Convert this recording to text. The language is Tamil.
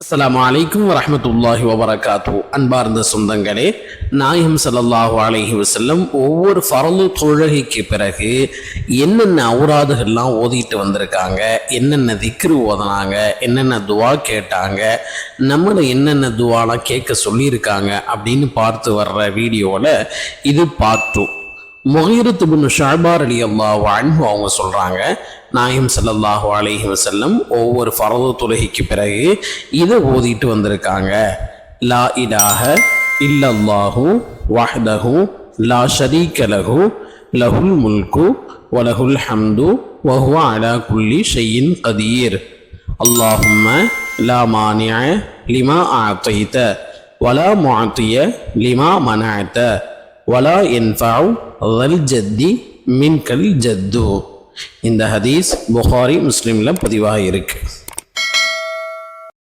அஸ்லாம் அலைக்கும் வரமத்துல்லாஹி வபரகாத்து அன்பார்ந்த சொந்தங்களே நாயம் சல்லாஹூ அலஹி வசல்லம் ஒவ்வொரு ஃபரலு தொழுகைக்கு பிறகு என்னென்ன அவுராதுகள்லாம் ஓதிட்டு வந்திருக்காங்க என்னென்ன திக்ரு ஓதுனாங்க என்னென்ன துவா கேட்டாங்க நம்மளை என்னென்ன துவாலாம் கேட்க சொல்லியிருக்காங்க அப்படின்னு பார்த்து வர்ற வீடியோவில் இது பார்த்து முகீரத்து பின் ஷாபார் அலி அல்லாஹ் அன்பு அவங்க சொல்கிறாங்க நாயம் சல்லாஹூ அலஹி வசல்லம் ஒவ்வொரு ஃபரது தொலகிக்கு பிறகு இதை ஓதிட்டு வந்திருக்காங்க. லா இலாஹ இல்லல்லாஹு வஹ்தஹு லா ஷரீக லஹு லஹுல் முல்கு வலஹுல் ஹம்து வஹுவா அலா குல்லி ஷையின் கதீர். அல்லாஹும்ம லா மானிய லிமா ஆத்தைத்த வலா மாத்திய லிமா மனாத்த வலா என்ஃபாவ் வல் ஜத்தி மின்கல் ஜத்து. இந்த ஹதீஸ் புகாரி முஸ்லீமில் பதிவாக இருக்குது